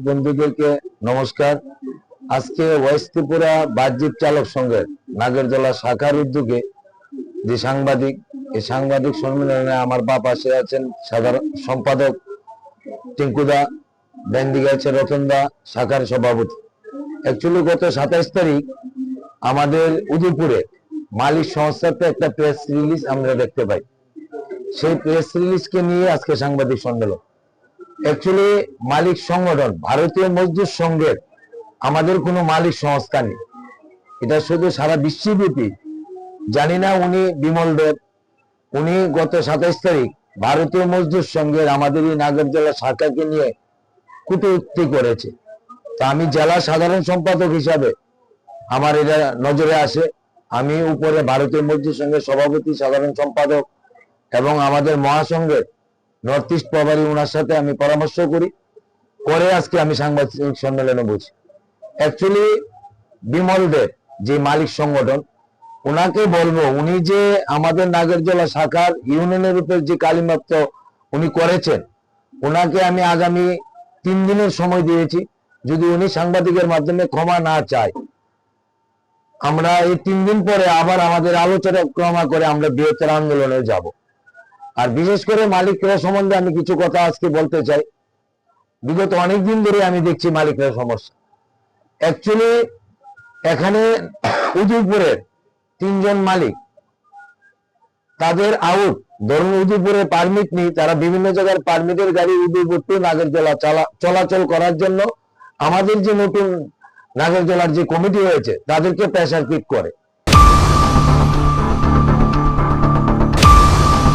বন্ধুদেরকে নমস্কার। আজকে ওয়েস্ট ত্রিপুরা বাহ্যিক চালক সংঘের নাগরজলা শাখার উদ্যোগে যে সাংবাদিক, এই সাংবাদিক সম্মেলনে আমার বাপ পাশে আছেন সাধারণ সম্পাদক টিঙ্কুদা ব্যান্দিকে আছে রতনদা শাখার সভাপতি। অ্যাকচুয়ালি গত সাতাইশ তারিখ আমাদের উদয়পুরে মালিক সংস্থাতে একটা প্রেস রিলিজ আমরা দেখতে পাই। সেই প্রেস রিলিজকে নিয়ে আজকে সাংবাদিক সম্মেলন। অ্যাকচুয়ালি মালিক সংগঠন, ভারতীয় মজদুর সংঘের আমাদের কোনো মালিক সংস্থা নেই। এটা শুধু সারা বিশ্বব্যাপী। জানি না উনি বিমল দেব, উনি গত সাতাইশ তারিখ ভারতীয় মজদুর সংঘের আমাদের এই নাগর জেলা শাখাকে নিয়ে কুটুক্তি করেছে। তা আমি জেলা সাধারণ সম্পাদক হিসাবে আমার এটা নজরে আসে। আমি উপরে ভারতীয় মজদুর সংঘের সভাপতি, সাধারণ সম্পাদক এবং আমাদের মহাসংঘের নর্থ ইস্ট প্রভারী ওনার সাথে আমি পরামর্শ করি। করে আজকে আমি সাংবাদিক সম্মেলনে বুঝি অ্যাকচুয়ালি বিমল দেব যে মালিক সংগঠন ওনাকে বলব, উনি যে আমাদের নাগরজলা শাখার ইউনিয়নের উপর যে কালিমাত্র উনি করেছেন ওনাকে আমি আগামী তিন দিনের সময় দিয়েছি। যদি উনি সাংবাদিকের মাধ্যমে ক্ষমা না চায়, আমরা এই তিন দিন পরে আবার আমাদের আলোচনা ক্রমা করে আমরা বৃহত্তর আন্দোলনে যাব। আর বিশেষ করে মালিকরা সম্বন্ধে আমি কিছু কথা আজকে বলতে চাই। বিগত অনেক দিন ধরে আমি দেখছি মালিকরা সমস্যা। অ্যাকচুয়ালি এখানে উদয়পুরের তিনজন মালিক, তাদের আউট ধরুন উদয়পুরে পারমিট নেই, তারা বিভিন্ন জায়গার পারমিটের গাড়ি উদয়পুর টু নাগরজলা চালা- চলাচল করার জন্য আমাদের যে নতুন নাগরজলার যে কমিটি হয়েছে তাদেরকে প্রেশার পিক করে।